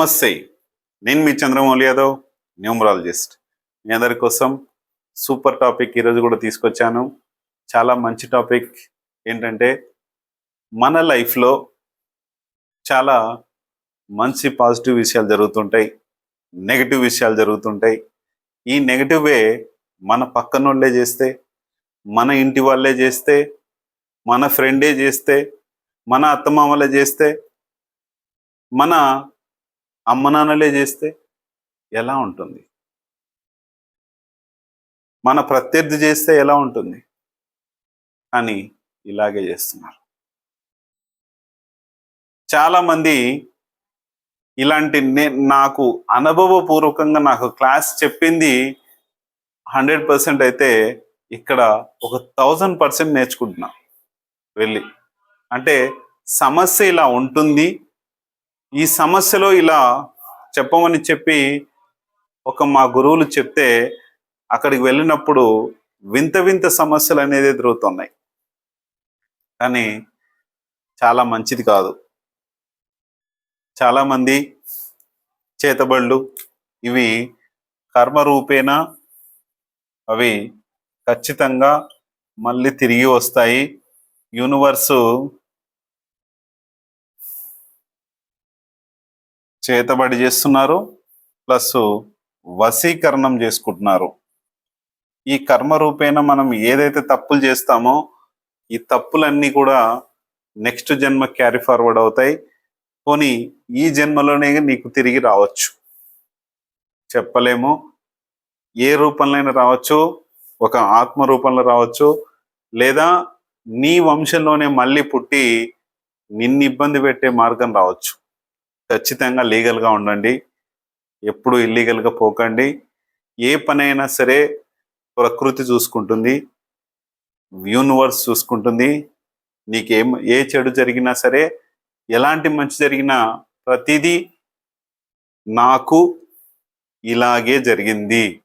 నమస్తే. నేను మీ చంద్రమౌళి యాదవ్ న్యూమరాలజిస్ట్. మీ అందరి కోసం సూపర్ టాపిక్ ఈరోజు కూడా తీసుకొచ్చాను. చాలా మంచి టాపిక్ ఏంటంటే మన లైఫ్లో చాలా మంచి పాజిటివ్ విషయాలు జరుగుతుంటాయి నెగిటివ్ విషయాలు జరుగుతుంటాయి. ఈ నెగిటివే మన పక్కనోళ్ళే చేస్తే మన ఇంటి వాళ్ళే చేస్తే మన ఫ్రెండే చేస్తే మన అత్తమామలే చేస్తే మన అమ్మ నాన్నలే చేస్తే ఎలా ఉంటుంది? మన ప్రత్యర్థి చేస్తే ఎలా ఉంటుంది? అని ఇలాగే చేస్తున్నారు. చాలా మంది ఇలాంటి నే- నాకు అనుభవపూర్వకంగా నాకు క్లాస్ చెప్పింది హండ్రెడ్ పర్సెంట్ అయితే ఇక్కడ ఒక థౌజండ్ పర్సెంట్ నేర్చుకుంటున్నా. వెళ్ళి. అంటే సమస్య ఇలా ఉంటుంది ఈ సమస్యలో ఇలా చెప్పమని చెప్పి ఒక మా గురువులు చెప్తే అక్కడికి వెళ్ళినప్పుడు వింత వింత సమస్యలు అనేది ఎదురవుతున్నాయి. కానీ చాలా మంచిది కాదు. చాలామంది చేతబళ్ళు ఇవి కర్మరూపేణ అవి ఖచ్చితంగా మళ్ళీ తిరిగి వస్తాయి. యూనివర్సు చేతబడి చేస్తున్నారు ప్లస్ వశీకరణం చేసుకుంటున్నారు. ఈ కర్మ రూపేణ మనం ఏదైతే తప్పులు చేస్తామో ఈ తప్పులన్నీ కూడా నెక్స్ట్ జన్మ క్యారీ ఫార్వర్డ్ అవుతాయి. పోనీ ఈ జన్మలోనే నీకు తిరిగి రావచ్చు. చెప్పలేము. ఏ రూపంలో రావచ్చు ఒక ఆత్మ రూపంలో రావచ్చు లేదా నీ వంశంలోనే మళ్ళీ పుట్టి నిన్ను ఇబ్బంది పెట్టే మార్గం రావచ్చు. ఖచ్చితంగా లీగల్గా ఉండండి. ఎప్పుడు ఇల్లీగల్గా పోకండి. ఏ పనైనా సరే ప్రకృతి చూసుకుంటుంది. యూనివర్స్ చూసుకుంటుంది. నీకేం ఏ చెడు జరిగినా సరే ఎలాంటి మంచి జరిగినా ప్రతిదీ నాకు ఇలాగే జరిగింది.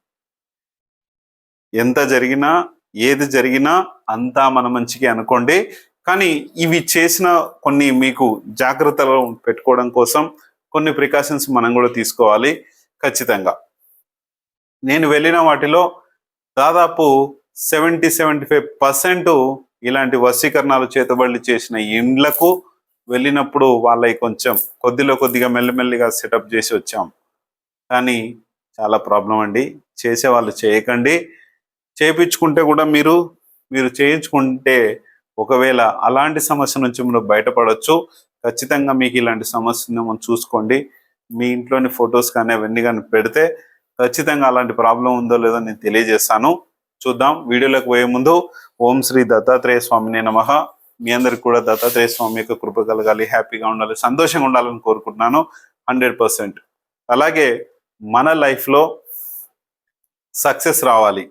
ఎంత జరిగినా ఏది జరిగినా అంతా మన మంచికి అనుకోండి. కానీ ఇవి చేసిన కొన్ని మీకు జాగ్రత్తలు పెట్టుకోవడం కోసం కొన్ని ప్రికాషన్స్ మనం కూడా తీసుకోవాలి ఖచ్చితంగా. నేను వెళ్ళిన వాటిలో దాదాపు సెవెంటీ సెవెంటీ ఫైవ్ పర్సెంట్ ఇలాంటి వశీకరణాలు చేతబడి చేసిన ఇండ్లకు వెళ్ళినప్పుడు వాళ్ళకి కొంచెం కొద్దిలో కొద్దిగా మెల్లమెల్లిగా సెటప్ చేసి వచ్చాం. కానీ చాలా ప్రాబ్లం అండి. చేసే వాళ్ళు చేయకండి. చేయించుకుంటే కూడా మీరు మీరు చేయించుకుంటే ఒకవేళ అలాంటి సమస్య నుంచి మనం బయటపడవచ్చు ఖచ్చితంగా మీకు ఇలాంటి సమస్యను మనం చూసుకోండి. మీ ఇంట్లోని ఫొటోస్ కానీ అవన్నీ కానీ పెడితే ఖచ్చితంగా అలాంటి ప్రాబ్లం ఉందో లేదో నేను తెలియజేస్తాను. చూద్దాం. వీడియోలోకి పోయే ముందు ఓం శ్రీ దత్తాత్రేయ స్వామిని నమ. మీ అందరికి కూడా దత్తాత్రేయ స్వామి యొక్క కృప కలగాలి హ్యాపీగా ఉండాలి సంతోషంగా ఉండాలని కోరుకుంటున్నాను. Hundred percent. అలాగే మన లైఫ్లో సక్సెస్ రావాలి.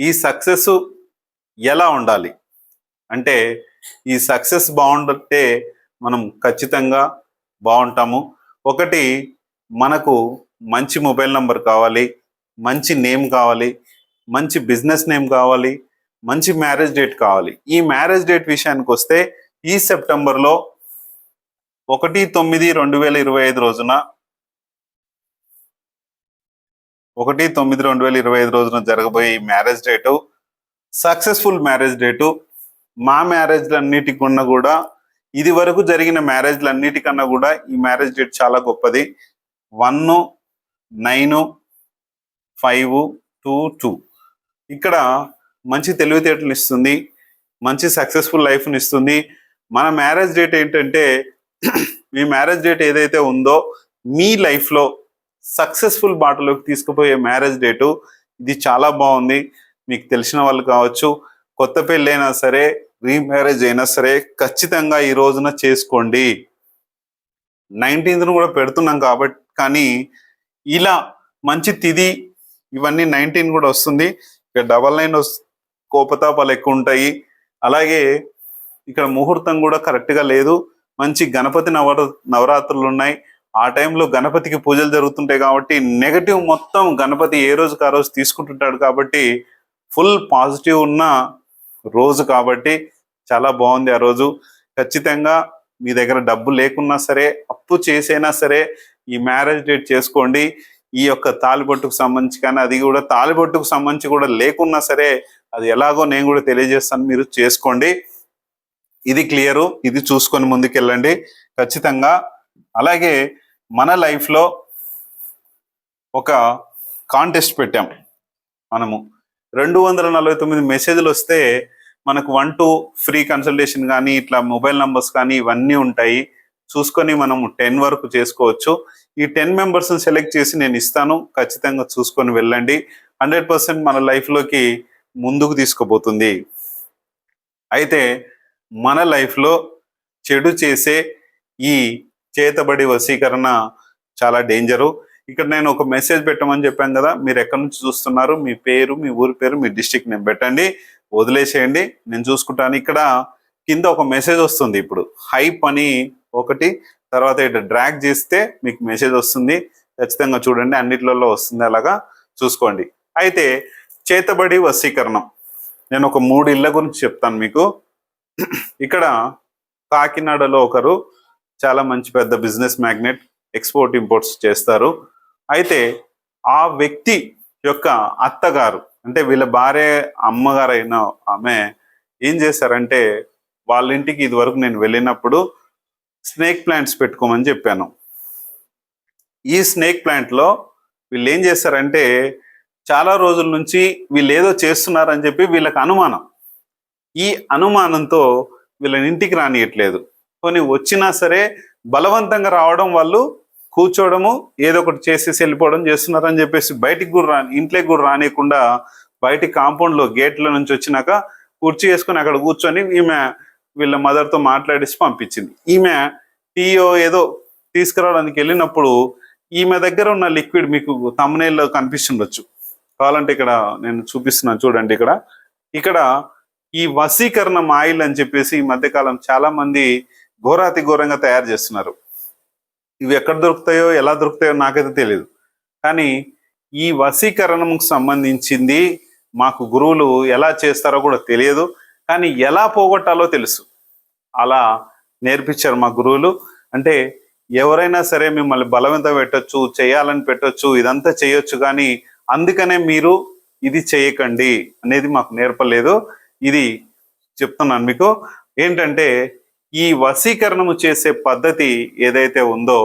ఈ సక్సెస్ ఎలా ఉండాలి? అంటే ఈ సక్సెస్ బాగుంటే మనం ఖచ్చితంగా బాగుంటాము. ఒకటి మనకు మంచి మొబైల్ నంబర్ కావాలి మంచి నేమ్ కావాలి మంచి బిజినెస్ నేమ్ కావాలి మంచి మ్యారేజ్ డేట్ కావాలి. ఈ మ్యారేజ్ డేట్ విషయానికి వస్తే ఈ సెప్టెంబర్లో ఒకటి తొమ్మిది రెండు వేల ఇరవై ఐదు రోజున ఒకటి తొమ్మిది రెండు వేల ఇరవై ఐదు రోజున జరగబోయే ఈ marriage date successful marriage date మా మ్యారేజ్లన్నిటికన్నా ఉన్న కూడా ఇది వరకు జరిగిన మ్యారేజ్లన్నిటికన్నా కూడా ఈ మ్యారేజ్ డేట్ చాలా గొప్పది. One nine five two two ఇక్కడ మంచి తెలివితేటలు ఇస్తుంది మంచి సక్సెస్ఫుల్ లైఫ్ని ఇస్తుంది. మన మ్యారేజ్ డేట్ ఏంటంటే మీ మ్యారేజ్ డేట్ ఏదైతే ఉందో మీ లైఫ్లో సక్సెస్ఫుల్ బాటలోకి తీసుకుపోయే మ్యారేజ్ డేటు ఇది చాలా బాగుంది. మీకు తెలిసిన వాళ్ళు కావచ్చు కొత్త పెళ్ళైనా సరే రీమ్యారేజ్ అయినా సరే ఖచ్చితంగా ఈ రోజున చేసుకోండి. నైన్టీన్త్ను కూడా పెడుతున్నాం కాబట్టి కానీ ఇలా మంచి తిది ఇవన్నీ నైన్టీన్ కూడా వస్తుంది. ఇక డబల్ నైన్ కోపతాపాలు ఎక్కువ ఉంటాయి. అలాగే ఇక్కడ ముహూర్తం కూడా కరెక్ట్గా లేదు. మంచి గణపతి నవర నవరాత్రులు ఉన్నాయి. ఆ టైంలో గణపతికి పూజలు జరుగుతుంటాయి కాబట్టి నెగటివ్ మొత్తం గణపతి ఏ రోజుకి ఆ రోజు తీసుకుంటుంటాడు కాబట్టి ఫుల్ పాజిటివ్ ఉన్న రోజు కాబట్టి చాలా బాగుంది ఆ రోజు. ఖచ్చితంగా మీ దగ్గర డబ్బు లేకున్నా సరే అప్పు చేసైనా సరే ఈ మ్యారేజ్ డేట్ చేసుకోండి. ఈ యొక్క తాలిబొట్టుకు సంబంధించి కానీ అది కూడా తాలిబొట్టుకు సంబంధించి కూడా లేకున్నా సరే అది ఎలాగో నేను కూడా తెలియజేస్తాను మీరు చేసుకోండి. ఇది క్లియరు ఇది చూసుకొని ముందుకెళ్ళండి. ఖచ్చితంగా అలాగే మన లైఫ్లో ఒక కాంటెస్ట్ పెట్టాం మనము. రెండు వందల నలభై తొమ్మిది మెసేజ్లు వస్తే మనకు వన్ టు ఫ్రీ కన్సల్టేషన్ కానీ ఇట్లా మొబైల్ నంబర్స్ కానీ ఇవన్నీ ఉంటాయి. చూసుకొని మనం టెన్ వరకు చేసుకోవచ్చు. ఈ టెన్ మెంబర్స్ని సెలెక్ట్ చేసి నేను ఇస్తాను. ఖచ్చితంగా చూసుకొని వెళ్ళండి. హండ్రెడ్ పర్సెంట్ మన లైఫ్లోకి ముందుకు తీసుకుపోతుంది. అయితే మన లైఫ్లో చెడు చేసే ఈ చేతబడి వశీకరణ చాలా డేంజరు ఇక్కడ నేను ఒక మెసేజ్ పెట్టమని చెప్పాను కదా మీరు ఎక్కడి నుంచి చూస్తున్నారు? మీ పేరు మీ ఊరి పేరు మీ డిస్టిక్ నేను పెట్టండి. వదిలేసేయండి. నేను చూసుకుంటాను. ఇక్కడ కింద ఒక మెసేజ్ వస్తుంది ఇప్పుడు. హైప్ అని ఒకటి తర్వాత ఇటు డ్రాగ్ చేస్తే మీకు మెసేజ్ వస్తుంది. ఖచ్చితంగా చూడండి. అన్నిట్లలో వస్తుంది అలాగా చూసుకోండి. అయితే చేతబడి వశీకరణం. నేను ఒక మూడు ఇళ్ళ గురించి చెప్తాను మీకు. ఇక్కడ కాకినాడలో ఒకరు చాలా మంచి పెద్ద బిజినెస్ మ్యాగ్నెట్ ఎక్స్పోర్ట్ ఇంపోర్ట్స్ చేస్తారు. అయితే ఆ వ్యక్తి యొక్క అత్తగారు అంటే వీళ్ళ భార్య అమ్మగారైన ఆమె ఏం చేశారంటే వాళ్ళ ఇంటికి ఇదివరకు నేను వెళ్ళినప్పుడు స్నేక్ ప్లాంట్స్ పెట్టుకోమని చెప్పాను. ఈ స్నేక్ ప్లాంట్లో వీళ్ళు ఏం చేశారంటే చాలా రోజుల నుంచి వీళ్ళు ఏదో చేస్తున్నారని చెప్పి వీళ్ళకి అనుమానం. ఈ అనుమానంతో వీళ్ళని ఇంటికి రానియట్లేదు. కొన్ని వచ్చినా సరే బలవంతంగా రావడం వాళ్ళు కూర్చోవడము ఏదో ఒకటి చేసేసి వెళ్ళిపోవడం చేస్తున్నారని చెప్పేసి బయటికి కూడా రా ఇంట్లోకి కూడా రానియకుండా బయటి కాంపౌండ్లో గేట్ల నుంచి వచ్చినాక కుర్చీ వేసుకొని అక్కడ కూర్చొని ఈమె వీళ్ళ మదర్తో మాట్లాడేసి పంపించింది. ఈమె టీయో ఏదో తీసుకురావడానికి వెళ్ళినప్పుడు ఈమె దగ్గర ఉన్న లిక్విడ్ మీకు తమ్మునేల్లో కనిపిస్తుండొచ్చు. కావాలంటే ఇక్కడ నేను చూపిస్తున్నాను చూడండి ఇక్కడ. ఇక్కడ ఈ వసీకరణం ఆయిల్ అని చెప్పేసి ఈ మధ్యకాలం చాలా మంది ఘోరాతి ఘోరంగా తయారు చేస్తున్నారు. ఇవి ఎక్కడ దొరుకుతాయో ఎలా దొరుకుతాయో నాకైతే తెలియదు కానీ ఈ వశీకరణకు సంబంధించింది మాకు గురువులు ఎలా చేస్తారో కూడా తెలియదు. కానీ ఎలా పోగొట్టాలో తెలుసు. అలా నేర్పించారు మా గురువులు. అంటే ఎవరైనా సరే మిమ్మల్ని బలవంతం పెట్టొచ్చు చేయాలని పెట్టొచ్చు ఇదంతా చేయొచ్చు కానీ అందుకనే మీరు ఇది చేయకండి అనేది మాకు నేర్పలేదు. ఇది చెప్తున్నాను మీకు. ఏంటంటే ఈ వశీకరణము చేసే పద్ధతి ఏదైతే ఉందో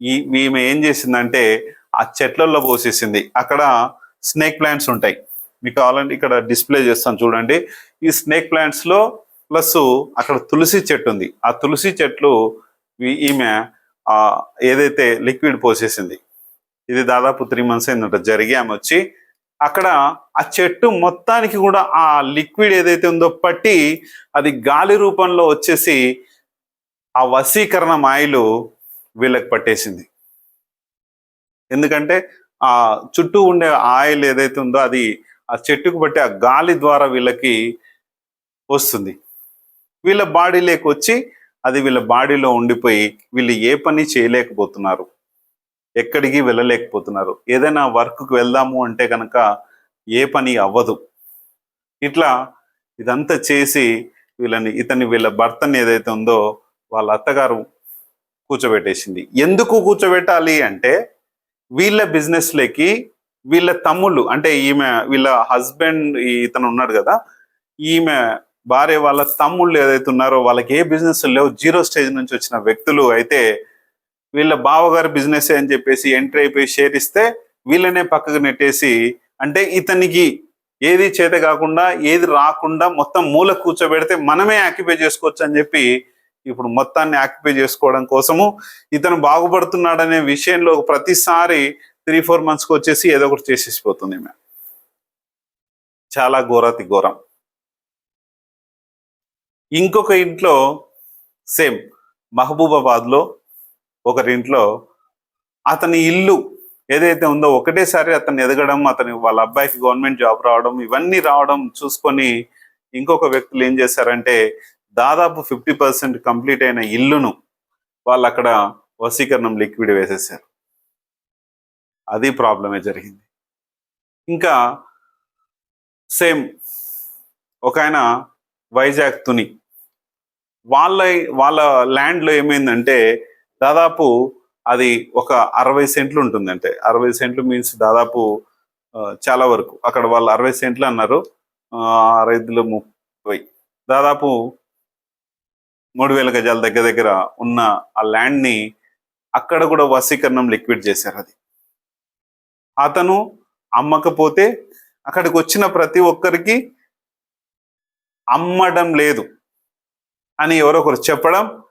ఈ ఈమె ఏం చేసిందంటే ఆ చెట్లలో పోసేసింది. అక్కడ స్నేక్ ప్లాంట్స్ ఉంటాయి. మీకు కావాలంటే ఇక్కడ డిస్ప్లే చేస్తాను చూడండి. ఈ స్నేక్ ప్లాంట్స్లో ప్లస్ అక్కడ తులసి చెట్టు ఉంది. ఆ తులసి చెట్లు ఈమె ఏదైతే లిక్విడ్ పోసేసింది. ఇది దాదాపు త్రీ మంత్స్ అయిందంట. జరిగి ఆమె వచ్చి అక్కడ ఆ చెట్టు మొత్తానికి కూడా ఆ లిక్విడ్ ఏదైతే ఉందో పట్టి అది గాలి రూపంలో వచ్చేసి ఆ వశీకరణ మాయలు వీళ్ళకి పట్టేసింది. ఎందుకంటే ఆ చుట్టూ ఉండే ఆయిల్ ఏదైతే ఉందో అది ఆ చెట్టుకు బట్టి ఆ గాలి ద్వారా వీళ్ళకి వస్తుంది. వీళ్ళ బాడీలోకి వచ్చి అది వీళ్ళ బాడీలో ఉండిపోయి వీళ్ళు ఏ పని చేయలేకపోతున్నారు. ఎక్కడికి వెళ్ళలేకపోతున్నారు. ఏదైనా వర్క్కి వెళ్దాము అంటే కనుక ఏ పని అవ్వదు. ఇట్లా ఇదంతా చేసి వీళ్ళని ఇతని వీళ్ళ భర్తని ఏదైతే ఉందో వాళ్ళ అత్తగారు కూర్చోబెట్టేసింది. ఎందుకు కూర్చోబెట్టాలి అంటే వీళ్ళ బిజినెస్లోకి వీళ్ళ తమ్ముళ్ళు అంటే ఈమె వీళ్ళ హస్బెండ్ ఇతను ఉన్నాడు కదా ఈమె భార్య వాళ్ళ తమ్ముళ్ళు ఏదైతే ఉన్నారో వాళ్ళకి ఏ బిజినెస్ లేవు. జీరో స్టేజ్ నుంచి వచ్చిన వ్యక్తులు అయితే వీళ్ళ బావగారి బిజినెస్ అని చెప్పేసి ఎంట్రీ అయిపోయి షేర్ ఇస్తే వీళ్ళనే పక్కకు నెట్టేసి అంటే ఇతనికి ఏది చేత కాకుండా ఏది రాకుండా మొత్తం మూల కూర్చోబెడితే మనమే ఆక్యుపై చేసుకోవచ్చు అని చెప్పి ఇప్పుడు మొత్తాన్ని ఆక్యుపై చేసుకోవడం కోసము ఇతను బాగుపడుతున్నాడనే విషయంలో ప్రతిసారి త్రీ ఫోర్ మంత్స్కి వచ్చేసి ఏదో ఒకటి చేసేసిపోతుంది మేము చాలా ఘోరాతి ఘోరం. ఇంకొక ఇంట్లో సేమ్ మహబూబాబాద్లో ఒకరింట్లో అతని ఇల్లు ఏదైతే ఉందో ఒకటేసారి అతను ఎదగడం అతని వాళ్ళ అబ్బాయికి గవర్నమెంట్ జాబ్ రావడం ఇవన్నీ రావడం చూసుకొని ఇంకొక వ్యక్తులు ఏం చేశారంటే దాదాపు ఫిఫ్టీ పర్సెంట్ కంప్లీట్ అయిన ఇల్లును వాళ్ళు అక్కడ వసీకరణం లిక్విడ్ వేసేసారు. అది ప్రాబ్లమే జరిగింది. ఇంకా సేమ్ ఒక ఆయన వైజాగ్ తుని. వాళ్ళ వాళ్ళ ల్యాండ్లో ఏమైందంటే దాదాపు అది ఒక అరవై సెంట్లు ఉంటుంది అంటే అరవై సెంట్లు మీన్స్ దాదాపు చాలా వరకు. అక్కడ వాళ్ళు అరవై సెంట్లు అన్నారు. ఆ, ముప్పై. దాదాపు మూడు వేల గజాల దగ్గర దగ్గర ఉన్న ఆ ల్యాండ్ని అక్కడ కూడా వసీకరణం లిక్విడ్ చేశారు అది. అతను అమ్మకపోతే అక్కడికి వచ్చిన ప్రతి ఒక్కరికి అమ్మడం లేదు అని ఎవరో ఒకరు చెప్పడం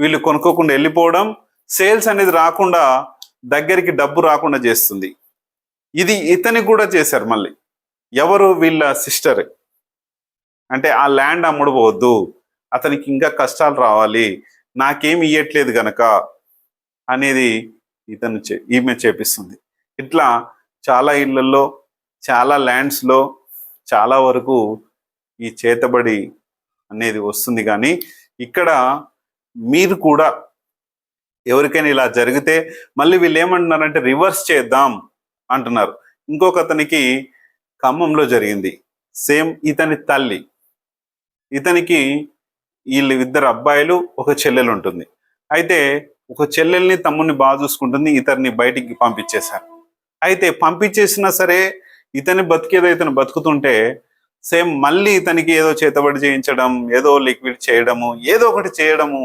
వీళ్ళు కొనుక్కోకుండా వెళ్ళిపోవడం సేల్స్ అనేది రాకుండా దగ్గరికి డబ్బు రాకుండా చేస్తుంది. ఇది ఇతని కూడా చేశారు మళ్ళీ. ఎవరు? వీళ్ళ సిస్టర్. అంటే ఆ ల్యాండ్ అమ్ముడుపోవద్దు. అతనికి ఇంకా కష్టాలు రావాలి. నాకేమి ఇయ్యట్లేదు గనక అనేది ఇతను చే- ఈమె చేపిస్తుంది. ఇట్లా చాలా ఇళ్ళలో చాలా ల్యాండ్స్లో చాలా వరకు ఈ చేతబడి అనేది వస్తుంది. కానీ ఇక్కడ మీరు కూడా ఎవరికైనా ఇలా జరిగితే మళ్ళీ వీళ్ళు ఏమంటున్నారంటే రివర్స్ చేద్దాం అంటున్నారు. ఇంకొక అతనికి ఖమ్మంలో జరిగింది. సేమ్ ఇతని తల్లి. ఇతనికి వీళ్ళు ఇద్దరు అబ్బాయిలు ఒక చెల్లెలు ఉంటుంది. అయితే ఒక చెల్లెల్ని తమ్ముని బాగా చూసుకుంటుంది ఇతన్ని బయటికి పంపించేశారు. అయితే పంపించేసినా సరే ఇతని బతికేదో ఇతను బతుకుతుంటే సేమ్ మళ్ళీ ఇతనికి ఏదో చేతబడి చేయించడం ఏదో లిక్విడ్ చేయడము ఏదో ఒకటి చేయడము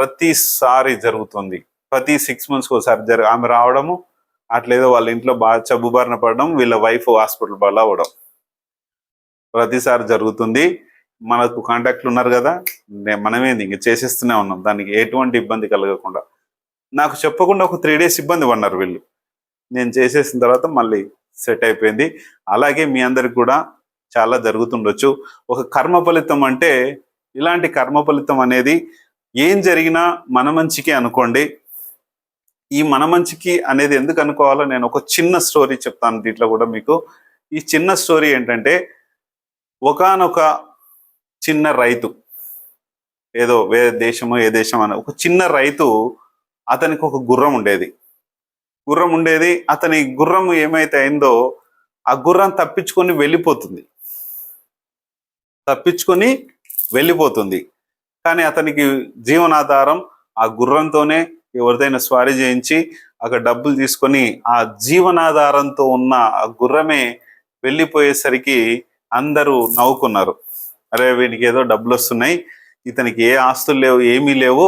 ప్రతిసారి జరుగుతుంది. ప్రతి సిక్స్ మంత్స్కి ఒకసారి జరగ ఆమె రావడము అట్లేదో వాళ్ళ ఇంట్లో బాగా చబ్బుబారిన పడడం వీళ్ళ వైఫ్ హాస్పిటల్ బాగా అవ్వడం. ప్రతిసారి జరుగుతుంది. మనకు కాంటాక్ట్లు ఉన్నారు కదా నే- మనమేంది ఇంక చేసేస్తూనే ఉన్నాం. దానికి ఎటువంటి ఇబ్బంది కలగకుండా. నాకు చెప్పకుండా ఒక త్రీ డేస్ ఇబ్బంది పడినారు వీళ్ళు. నేను చేసేసిన తర్వాత మళ్ళీ సెట్ అయిపోయింది. అలాగే మీ అందరికి కూడా చాలా జరుగుతుండొచ్చు. ఒక కర్మ ఫలితం అంటే ఇలాంటి కర్మ ఫలితం అనేది ఏం జరిగినా మన మంచికి అనుకోండి. ఈ మన మంచికి అనేది ఎందుకు అనుకోవాలో నేను ఒక చిన్న స్టోరీ చెప్తాను దీంట్లో కూడా మీకు. ఈ చిన్న స్టోరీ ఏంటంటే ఒకానొక చిన్న రైతు ఏదో వేరే దేశమో ఏ దేశం అని ఒక చిన్న రైతు అతనికి ఒక గుర్రం ఉండేది. గుర్రం ఉండేది అతని గుర్రం ఏమైతే అయిందో ఆ గుర్రం తప్పించుకొని వెళ్ళిపోతుంది. తప్పించుకొని వెళ్ళిపోతుంది. కానీ అతనికి జీవనాధారం ఆ గుర్రంతోనే ఎవరిదైనా స్వారీ చేయించి అక్కడ డబ్బులు తీసుకొని ఆ జీవనాధారంతో ఉన్న ఆ గుర్రమే వెళ్ళిపోయేసరికి అందరూ నవ్వుకున్నారు. అరే వీనికి ఏదో డబ్బులు వస్తున్నాయి ఇతనికి ఏ ఆస్తులు లేవు ఏమీ లేవు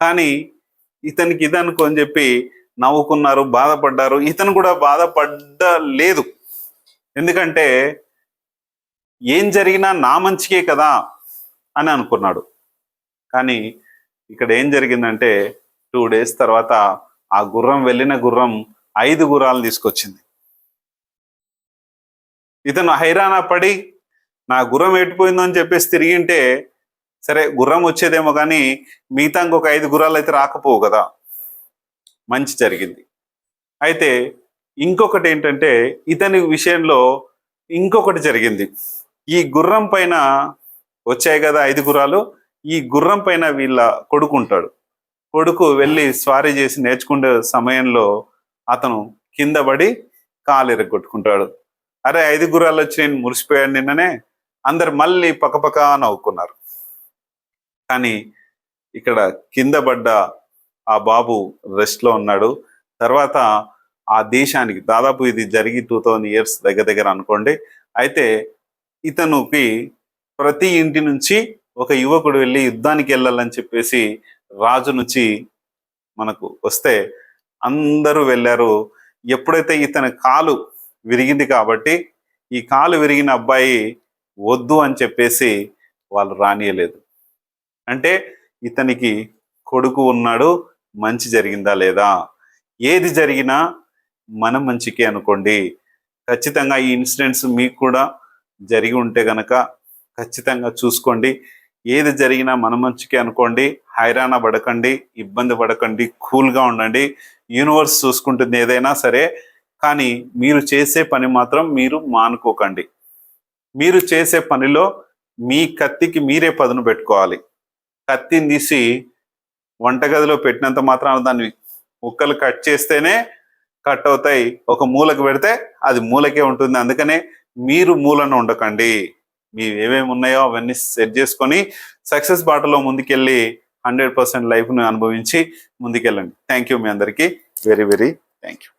కానీ ఇతనికి ఇది అనుకో అని చెప్పి నవ్వుకున్నారు బాధపడ్డారు. ఇతను కూడా బాధపడ్డ లేదు ఎందుకంటే ఏం జరిగినా నా మంచికే కదా అని అనుకున్నాడు. కానీ ఇక్కడ ఏం జరిగిందంటే టూ డేస్ తర్వాత ఆ గుర్రం వెళ్ళిన గుర్రం ఐదు గుర్రాలు తీసుకొచ్చింది. ఇతను హైరానా పడి నా గుర్రం ఎట్టిపోయిందో అని చెప్పేసి తిరిగింటే సరే గుర్రం వచ్చేదేమో కానీ మిగతా ఇంకొక ఐదు గుర్రాలు అయితే రాకపోవు కదా. మంచి జరిగింది. అయితే ఇంకొకటి ఏంటంటే ఇతని విషయంలో ఇంకొకటి జరిగింది. ఈ గుర్రం పైన వచ్చాయి కదా ఐదు గుర్రాలు ఈ గుర్రం పైన వీళ్ళ కొడుకు ఉంటాడు కొడుకు వెళ్ళి స్వారీ చేసి నేర్చుకునే సమయంలో అతను కింద పడి కాలు ఎరగొట్టుకుంటాడు. అరే ఐదు గుర్రాలు వచ్చి నేను మురిసిపోయాను నిన్ననే. అందరు మళ్ళీ పక్కపక్క నవ్వుకున్నారు. కానీ ఇక్కడ కింద పడ్డ ఆ బాబు రెస్ట్లో ఉన్నాడు. తర్వాత ఆ దేశానికి దాదాపు ఇది జరిగి టూ థౌజండ్ ఇయర్స్ దగ్గర దగ్గర అనుకోండి. అయితే ఇతనుకి ప్రతి ఇంటి నుంచి ఒక యువకుడు వెళ్ళి యుద్ధానికి వెళ్ళాలని చెప్పేసి రాజు నుంచి మనకు వస్తే అందరూ వెళ్ళారు. ఎప్పుడైతే ఇతని కాలు విరిగింది కాబట్టి ఈ కాలు విరిగిన అబ్బాయి వద్దు అని చెప్పేసి వాళ్ళు రానియలేదు. అంటే ఇతనికి కొడుకు ఉన్నాడు మంచి జరిగిందా లేదా? ఏది జరిగినా మన మంచికే అనుకోండి. ఖచ్చితంగా ఈ ఇన్సిడెంట్స్ మీకు కూడా జరిగి ఉంటే గనక ఖచ్చితంగా చూసుకోండి. ఏది జరిగినా మన మంచికి అనుకోండి హైరాణ పడకండి ఇబ్బంది పడకండి కూల్గా ఉండండి. యూనివర్స్ చూసుకుంటుంది ఏదైనా సరే కానీ మీరు చేసే పని మాత్రం మీరు మానుకోకండి. మీరు చేసే పనిలో మీ కత్తికి మీరే పదును పెట్టుకోవాలి. కత్తిని తీసి వంటగదిలో పెట్టినంత మాత్రాన దాన్ని ముక్కలు కట్ చేస్తేనే కట్ అవుతాయి. ఒక మూలకు పెడితే అది మూలకే ఉంటుంది. అందుకనే మీరు మూలన ఉండకండి. మీ ఏమేమి ఉన్నాయో అవన్నీ సెట్ చేసుకొని సక్సెస్ బాటలో ముందుకెళ్ళి హండ్రెడ్ పర్సెంట్ లైఫ్ను అనుభవించి ముందుకెళ్ళండి. థ్యాంక్ యూ మీ అందరికీ. Very very thank you